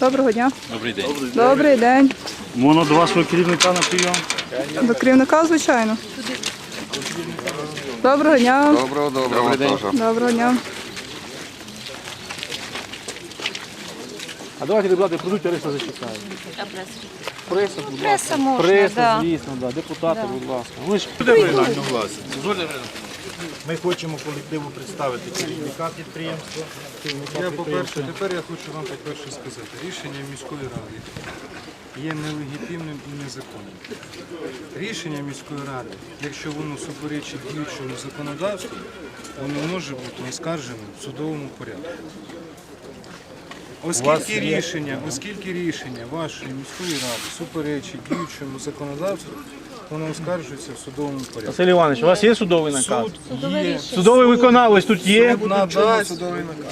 Доброго дня. Добрий день. Добрий день. Можна до вашого керівника на прийом? До керівника, звичайно. Доброго дня. Доброго, доброго теж. Доброго дня. А давайте, депутати, прийдуть, Ариса зачитає. Преса, будь ласка. Преса можна, Преса, да. звісно, да. депутати, будь ласка. Ви ж Ми хочемо колективу представити керівника підприємства. Я, по-перше, тепер я хочу вам по-перше сказати, рішення міської ради є нелегітимним і незаконним. Рішення міської ради, якщо воно суперечить діючому законодавству, воно може бути оскарженим в судовому порядку. Оскільки рішення, оскільки рішення вашої міської ради суперечить діючому законодавству, воно оскаржується в судовому порядку. Василь Іванович, у вас є судовий наказ? Суд є, Судовий виконавець тут є. суд надасть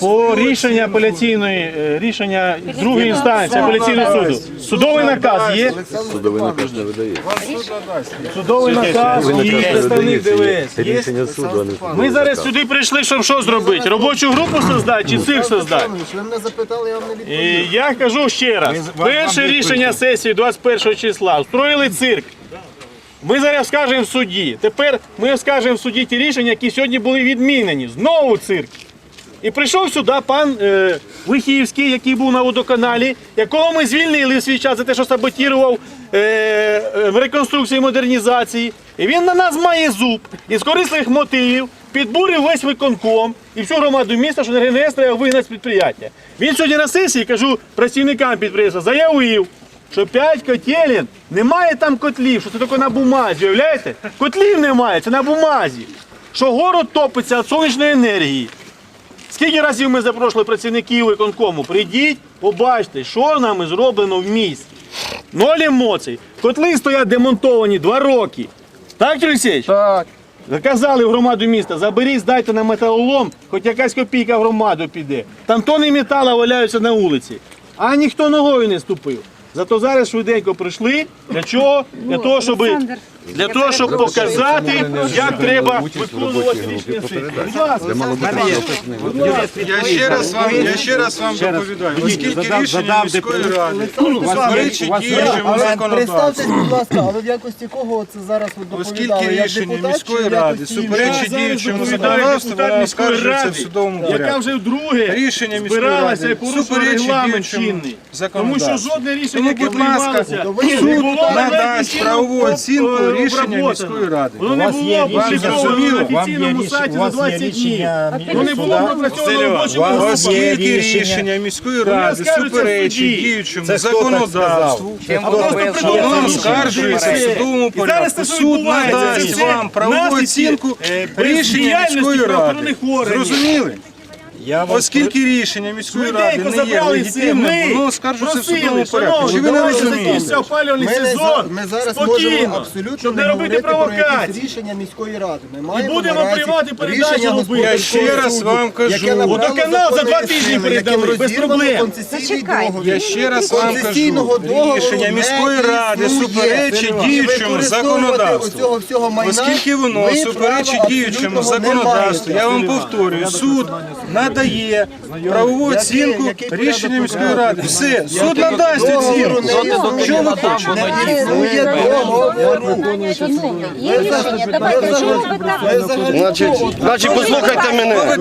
По рішення апеляційної, е, рішення другої інстанції апеляційного суду. Судовий наказ є. Судовий наказ не видає. Вас суд надасть. Судовий наказ і представник ДВС. Є. Рішення суду, а не судовий Ми зараз наказ. сюди прийшли, щоб що зробити? Робочу групу создати чи цирк создати? Ви мене запитали, я вам не відповів. І я кажу ще раз, перше рішення сесії 21 числа устроїли цирк. Ми зараз скажемо в суді. Тепер ми скажемо в суді ті рішення, які сьогодні були відмінені. Знову цирк. І прийшов сюди пан е, Вихівський, який був на водоканалі, якого ми звільнили в свій час за те, що саботував е, е, в реконструкції і модернізації. І він на нас має зуб і з корисних мотивів підбурив весь виконком і всю громаду міста, що РНС треба вигнати з підприємства. Він сьогодні на сесії, кажу працівникам підприємства, заявив, що 5 котелень, немає там котлів, що це тільки на бумазі, уявляєте? Котлів немає, це на бумазі. Що город топиться від сонячної енергії. Скільки разів ми запрошували працівників виконкому? Прийдіть, побачте, що нами зроблено в місті. Ноль емоцій. Котли стоять демонтовані два роки. Так, Юрій? Так. Заказали в громаду міста, заберіть, здайте на металолом, хоч якась копійка в громаду піде. Там тони металу валяються на вулиці, а ніхто ногою не ступив. Зато зараз швиденько прийшли. Для чого? Для того, щоб, для того, щоб показати, як треба виконувати сесії. Я ще раз вам, я ще раз вам доповідаю, оскільки рішення міської ради. Суперечить діючому Але законодавству. представтесь, будь ласка, але в якості кого це зараз ви доповідали? Оскільки Як рішення депутат міської в ради якості суперечить Я діючому законодавству, міської оскаржується в судовому яка порядку. вже вдруге Рішення міської збиралася і ради порушила суперечить регламент діючому чинний. Тому що законодавству. жодне рішення, Тому, яке будь ласка, приймалося, суд не було надасть правову оцінку рішення міської ради. Воно не було опубліковано на офіційному сайті за 20 днів. Воно не було робочому Вам. Оскільки рішення міської ради суперечить діючому законодавству, просто воно оскаржується в судовому порядку. Суд надасть вам правову оцінку е, рішення міської ради. Зрозуміли? Я вам Оскільки рішення міської ради Швиденько не є забрали все. легітимним, воно Ми оскаржується в просили, судовому порядку. шановні, Чи ви не давайте розумієте? опалювальний Ми, не за- сезон. ми зараз можемо Спокійно, абсолютно щоб не не робити говорити про якісь провокацій. рішення міської ради. Ми І маємо будемо наразі приймати передачу рішення робити. господарського Я ще раз суду, вам кажу. набрало Водоканал за законної два тижні сили, передали, без розірвано проблем. концесійний Зачекайте. договір. Я ще раз вам Концесійного кажу, договору рішення не міської ради існує. суперечить діючому використовувати законодавству. оцього всього майна Оскільки воно ви суперечить діючому законодавству, я вам повторюю, суд надає правову оцінку рішення міської ради. Все, суд надасть оцінку. Що ви хочете? Є рішення, давайте, чому ви так? Значить, значить, послухайте мене.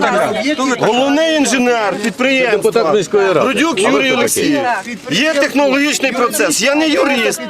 Головний інженер підприємства. Родюк Юрій Олексійович. Є технологічний процес. Я не юрист,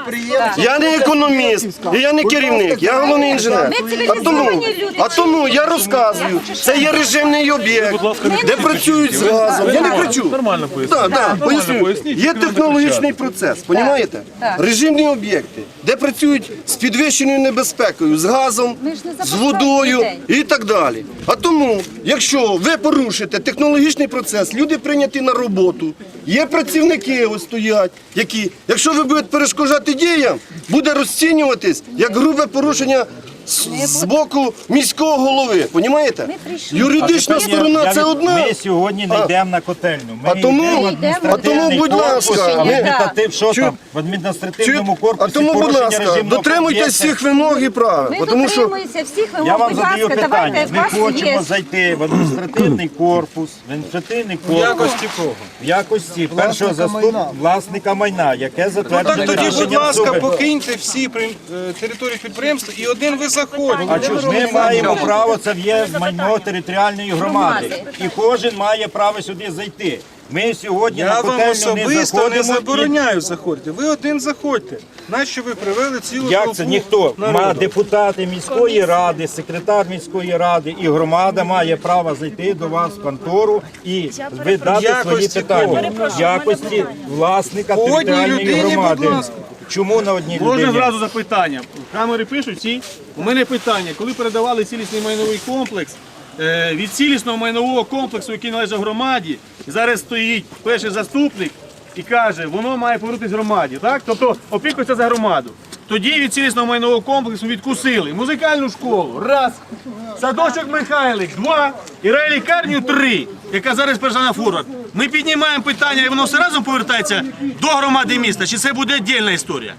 я не економіст, і я не керівник, я головний інженер. А тому, а тому я розказую, це є режимний об'єкт, де працюють з газом. Я не кричу. Нормально поясню. Так, так, поясню. Є технологічний процес, розумієте? Режимні об'єкти, де працюють з підвищеною небезпекою, з газом, Ми ж не з запускаємо водою людей. і так далі. А тому, якщо ви порушите технологічний процес, люди прийняті на роботу, є працівники ось стоять, які, якщо ви будете перешкоджати діям, буде розцінюватись як грубе порушення з, боку міського голови. Понімаєте? Юридична сторона це одна. Ми сьогодні не йдемо на котельню. Ми А тому, йдемо в а адміністративний будь корпус. ласка, ми- Адміністратив- що Чу- там? В адміністративному корпусі а тому, будь порушення ласка, режимного дотримуйтесь всіх вимог і правил. Ми Тому що дотримуємося всіх вимог, Я вам будь задаю ласка, питання. Ми хочемо зайти в адміністративний корпус, в адміністративний В корпус якості кого? в якості першого заступника власника майна, яке Ну затверджено так тоді, будь рішенням ласка, суду. покиньте всі при- е, території підприємства і один ви заходите. А ж ми маємо право, це є майно територіальної громади. І кожен має право сюди зайти. Ми сьогодні на вам котельню не особисто не заходимо. і- забороняю заходити. Ви один заходьте. Нащо ви привели цілу Як толпу це ніхто? народу? Ма депутати міської ради, секретар міської ради і громада має право зайти до вас в контору і видати свої Якості питання кого? в якості власника По одній територіальної людині, будь громади. ласка. Чому на одній Можна людині? зразу запитання. Камери пишуть всі. У мене питання. Коли передавали цілісний майновий комплекс, е, від цілісного майнового комплексу, який належить громаді, зараз стоїть перший заступник і каже, воно має повернутися громаді. Так? Тобто опікується за громаду. Тоді від цілісного майнового комплексу відкусили музикальну школу, раз, садочок Михайлик, два, і райлікарню три, яка зараз перша на форвард. Ми піднімаємо питання, і воно все разом повертається до громади міста. Чи це буде віддільна історія?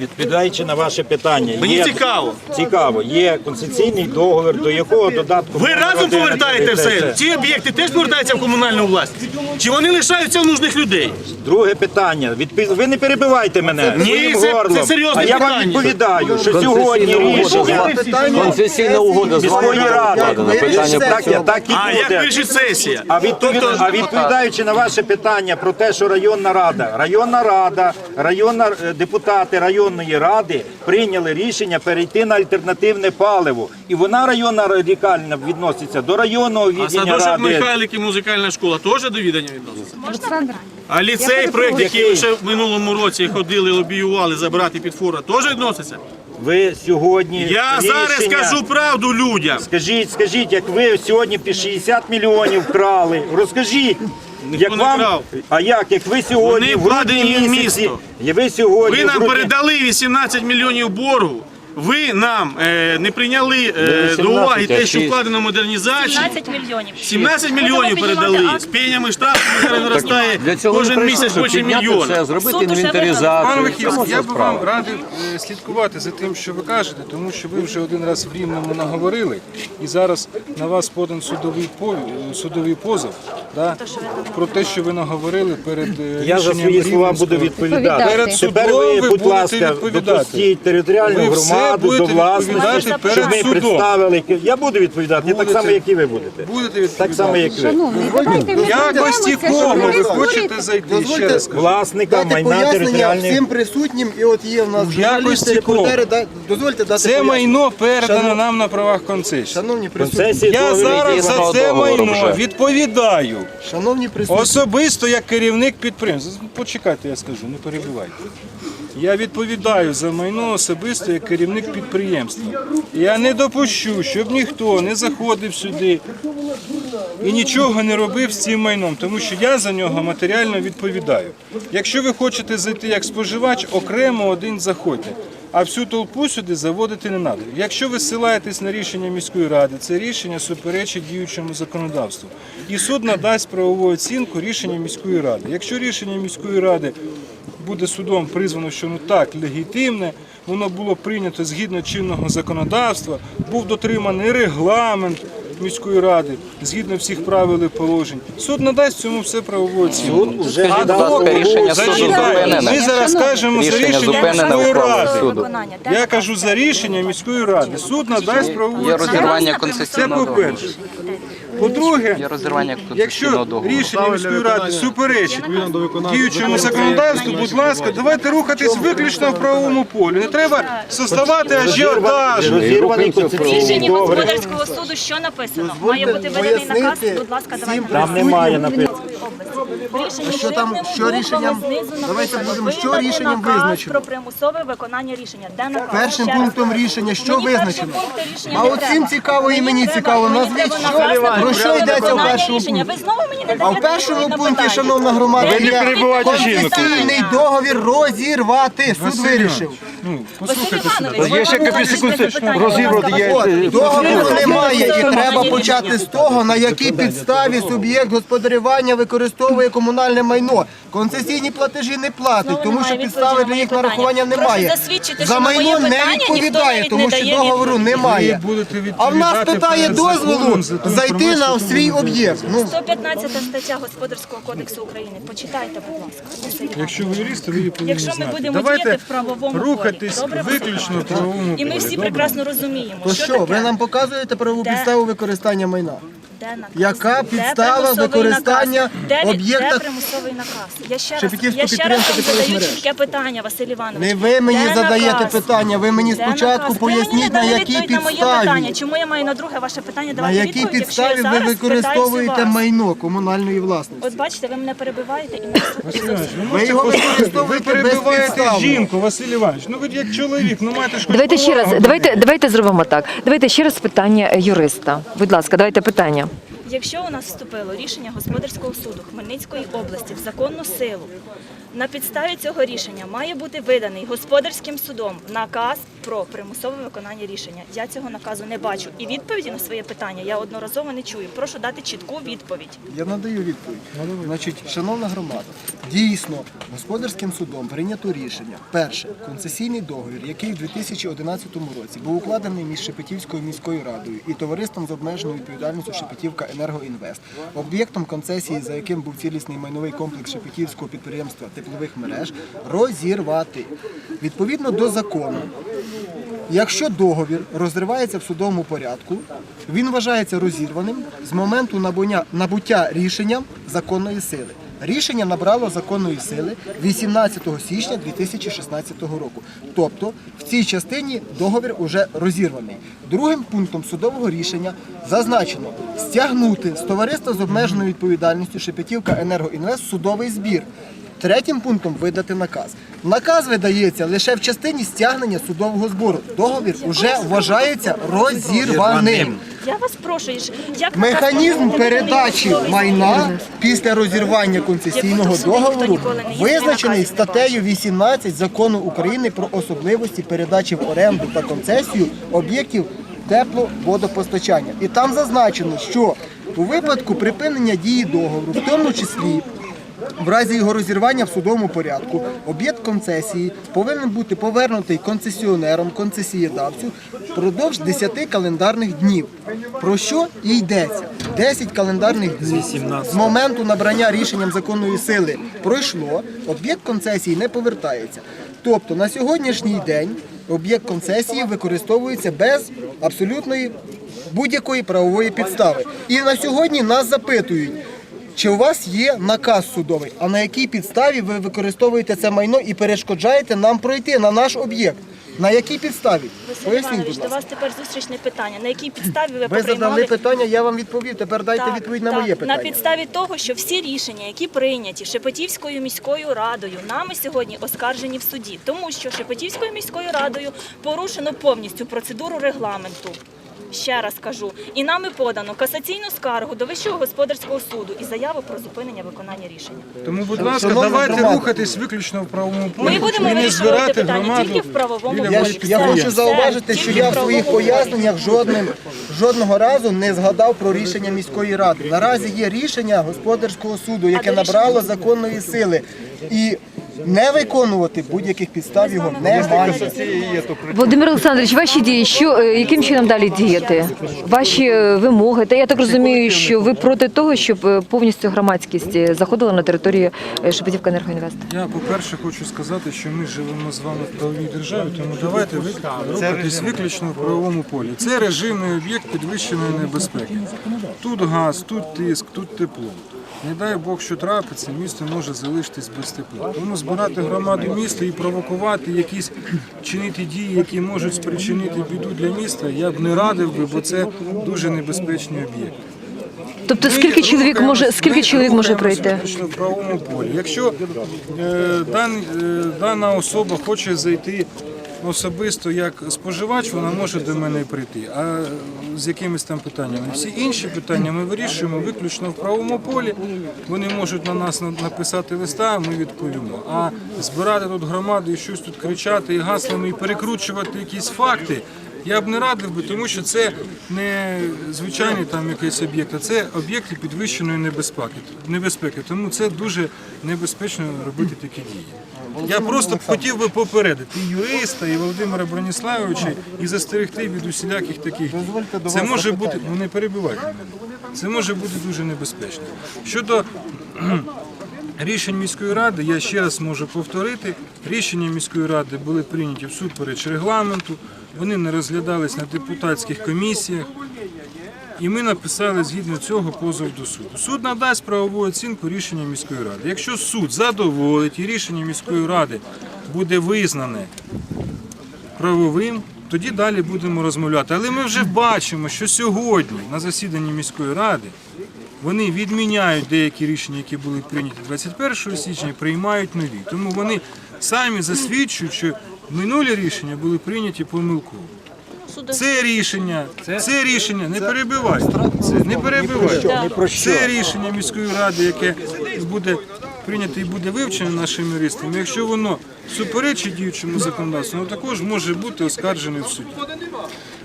Відповідаючи на ваше питання, Мені є- цікаво. Цікаво, є концесійний договір, до якого додатку Ви разом повертаєте все? це- Ці об'єкти теж повертаються в комунальну власність? Чи вони лишаються в нужних людей? Друге питання. Відпи- Ви не перебивайте мене. Ні, це- горлом. це серйозне А я вам відповідаю, що сьогодні рішення Концесійна угода з міської ради. Питання Так, я- так і А як буде. вирішить сесія? А, відповід... а відповідаючи на ваше питання про те, що районна рада, районна рада, районна е, депутати районної ради прийняли рішення перейти на альтернативне паливо, і вона районна радикальна відноситься до районного А відділення садочок ради. Михайлик і музикальна школа теж до відання відноситься? Олександр, А ліцей, проєкт, який ще в минулому році ходили, лобіювали забрати під фора, теж відноситься? Ви сьогодні Я зараз рішення- кажу правду людям. Скажіть, скажіть, як ви сьогодні під 60 мільйонів вкрали, розкажіть. Ніхто Як не вам, а як, як ви сьогодні Вони в грудні місяці, ви сьогодні Ви в нам грудні- передали 18 мільйонів боргу. Ви нам е, не прийняли е, до уваги те, що вкладено в модернізацію. 17 мільйонів. 17 мільйонів передали. З пенями штрафами зараз наростає Для цього кожен місяць підняти мільйона. все, зробити Суд уже Пан інвентаризацію. Вихівський, я б Це справа. вам радив е, слідкувати за тим, що ви кажете, тому що ви вже один раз в Рівному наговорили, і зараз на вас подан судовий пов- е, судовий позов да, про те, що ви наговорили перед е, Я за рішенням свої слова Рівненського. буду відповідати. Відповідати. Перед Тепер судом ви, ви будь будете ласка, відповідати. допустіть територіальну Ви все громаду до власності, щоб перед ми судом. представили. Я буду відповідати, так само, як і ви будете. Будете Так відповідати. само, як ви. давайте ми якості кого ви хочете зайти? Ще раз кажу. Власника майна пояснення територіальної всім присутнім, і от є в нас В журналісти, якості репортери, да- дозвольте дати Це пояснення. майно передано нам на правах концесії. Шановні присутні, концесії. Я зараз за це договору майно вже. відповідаю. шановні присутні, Особисто як керівник підприємства. Почекайте, я скажу, не перебивайте. Я відповідаю за майно особисто як керівник підприємства. Я не допущу, щоб ніхто не заходив сюди і нічого не робив з цим майном, тому що я за нього матеріально відповідаю. Якщо ви хочете зайти як споживач, окремо один заходьте. А всю толпу сюди заводити не треба. Якщо ви ссилаєтесь на рішення міської ради, це рішення суперечить діючому законодавству. І суд надасть правову оцінку рішення міської ради. Якщо рішення міської ради буде судом призвано, що ну так легітимне, воно було прийнято згідно чинного законодавства, був дотриманий регламент міської ради згідно всіх правил і положень. Суд надасть цьому все правову оцінку. Суд уже А дав доки- рішення суду зупинене. Ми зараз кажемо за Рішення міської ради. суду. Я кажу за рішення міської ради. Суд надасть правову Є оцінку. розірвання Це концесійного договору. По-друге, Є розірвання концесійного Якщо договору. рішення міської ради суперечить діючому законодавству, будь ласка, давайте рухатись виключно в правовому полі. Не треба создавати ажіотаж. Розірваний В рішенні господарського суду що написано? Має бути виданий наказ, будь ласка, давайте. Там немає написано. Рішення що там- що рішенням? Давайте будемо, що виданий рішенням наказ визначено? Про примусове виконання рішення. Де наказ? першим Ще раз пунктом рішення, що Мені визначено? рішення А не от треба. цим цікаво і мені треба- цікаво. Назвіть, треба що- на про що йдеться в першому рішення. Ви знову мені не А в першому відповідь на пункті, питання. шановна громада, Де є відповідь на концесійний договір розірвати. Суд вирішив. Ну, Василь Іванович, є ще От, договору немає, і треба почати з того, на якій підставі суб'єкт господарювання використовує комунальне майно. Концесійні платежі не платить, тому що підстави для їх нарахування немає. За майно не відповідає, тому що договору немає. А в нас питає дозволу за зайти на свій об'єкт. Ну, 115 стаття Господарського кодексу України. Почитайте, будь ласка. Якщо ви юрист, то ви її повинні Якщо ми будемо Давайте діяти в правовому рухатись полі. Добре, виключно в правовому І ми всі прекрасно розуміємо, то що що, таке. ви нам показуєте правову Де? підставу використання майна? Де наказ? Яка підстава примусовий використання? Де об'єкта- Де примусовий наказ? Я ще раз, я ще раз підприємства вам теплових задаю мереж. чітке питання, Василь Іванович. Не ви мені Де задаєте наказ? питання, ви мені Де спочатку наказ? Ви мені не поясніть, на дали якій відповідь на моє підставі. питання. Чому я маю на друге ваше питання На давати якій відповідь, якщо я підставі ви зараз використовуєте вас? майно комунальної власності? От бачите, ви мене перебиваєте і не Василь Іванович, ви Ви його? Ви використовуєте перебиваєте безпідставно. жінку, Василь Іванович. Ну ви як чоловік, ну маєте ж хоч Давайте ще раз, повагу давайте, давайте зробимо так. Давайте ще раз питання юриста. Будь ласка, давайте питання. Якщо у нас вступило рішення господарського суду Хмельницької області в законну силу, на підставі цього рішення має бути виданий господарським судом наказ про примусове виконання рішення. Я цього наказу не бачу. І відповіді на своє питання я одноразово не чую. Прошу дати чітку відповідь. Я надаю відповідь. Значить, шановна громада, дійсно господарським судом прийнято рішення. Перше, концесійний договір, який в 2011 році був укладений між Шепетівською міською радою і товариством з обмеженою відповідальністю Шепетівка Енергоінвест, об'єктом концесії, за яким був цілісний майновий комплекс Шепетівського підприємства теплових мереж, розірвати. Відповідно до закону, Якщо договір розривається в судовому порядку, він вважається розірваним з моменту набуття, набуття рішенням законної сили. Рішення набрало законної сили 18 січня 2016 року. Тобто в цій частині договір уже розірваний. Другим пунктом судового рішення зазначено стягнути з товариства з обмеженою відповідальністю Шепетівка Енергоінвест судовий збір. Третім пунктом видати наказ. Наказ видається лише в частині стягнення судового збору. Договір вже вважається розірваним. Я вас прошу, як Механізм передачі майна після розірвання концесійного договору визначений статтею 18 закону України про особливості передачі в оренду та концесію об'єктів тепловодопостачання. І там зазначено, що у випадку припинення дії договору, в тому числі в разі його розірвання в судовому порядку об'єкт концесії повинен бути повернутий концесіонером концесієдавцю впродовж 10 календарних днів. Про що і йдеться? 10 календарних днів з моменту набрання рішенням законної сили пройшло, об'єкт концесії не повертається. Тобто на сьогоднішній день об'єкт концесії використовується без абсолютної будь-якої правової підстави. І на сьогодні нас запитують. Чи у вас є наказ судовий? А на якій підставі ви використовуєте це майно і перешкоджаєте нам пройти на наш об'єкт? На якій підставі? Василь Поясніть, Іванович, будь до ласка. вас тепер зустрічне питання. На якій підставі ви, Ви задали питання, я вам відповів. Тепер дайте Так, відповідь на так. моє питання. На підставі того, що всі рішення, які прийняті Шепетівською міською радою, нами сьогодні оскаржені в суді, тому що Шепетівською міською радою порушено повністю процедуру регламенту. Ще раз кажу, і нами подано касаційну скаргу до Вищого господарського суду і заяву про зупинення виконання рішення. Тому, будь ласка, Шановна давайте громада. рухатись виключно в правовому полі. Ми будемо і не вирішувати збирати питання громаду тільки в правовому біля полі. Я, я Все, хочу все. зауважити, що Тільки я в своїх правовому поясненнях жодним, жодного разу не згадав про рішення міської ради. Наразі є рішення господарського суду, яке набрало законної сили. І не виконувати будь-яких підстав його немає. Володимир Олександрович, ваші дії, що е, яким чином далі діяти? Ваші е, вимоги? Та я так розумію, що ви проти того, щоб е, повністю громадськість заходила на територію Шепетівка Енергоінвест. Я, по-перше, хочу сказати, що ми живемо з вами в правовій державі, тому давайте ви- рухатись виключно в правовому полі. Це режимний об'єкт підвищеної небезпеки. Тут газ, тут тиск, тут тепло. Не дай Бог, що трапиться, місто може залишитись без тепла. Тому збирати громаду міста і провокувати якісь чинити дії, які можуть спричинити біду для міста, я б не радив би, бо це дуже небезпечний об'єкт. Тобто, скільки чоловік може скільки чоловік може пройти? в правовому полі. Якщо е, дан, е, дана особа хоче зайти особисто як споживач вона може до мене прийти. А з якимись там питаннями. Всі інші питання ми вирішуємо виключно в правому полі. Вони можуть на нас написати листа, ми відповімо. А збирати тут громаду і щось тут кричати і гаслами і перекручувати якісь факти. Я б не радив би, тому що це не звичайний там якийсь об'єкт, а це об'єкти підвищеної небезпеки. небезпеки. Тому це дуже небезпечно робити такі дії. Я просто хотів би попередити і юриста, і Володимира Броніславовича, і застерегти від усіляких таких. Це може бути, ну не перебивайте мене. Це може бути дуже небезпечно. Щодо рішень міської ради, я ще раз можу повторити, рішення міської ради були прийняті всупереч регламенту, вони не розглядались на депутатських комісіях. І ми написали згідно цього позов до суду. Суд надасть правову оцінку рішення міської ради. Якщо суд задоволить і рішення міської ради буде визнане правовим, тоді далі будемо розмовляти. Але ми вже бачимо, що сьогодні на засіданні міської ради вони відміняють деякі рішення, які були прийняті 21 січня, приймають нові. Тому вони самі засвідчують, що минулі рішення були прийняті помилково. Це рішення, це рішення, не перебивай, це не перебивай. Це рішення міської ради, яке буде прийнято і буде вивчено нашими юристами. Якщо воно суперечить діючому законодавству, воно також може бути оскаржене в суді.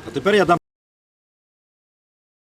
А тепер я дам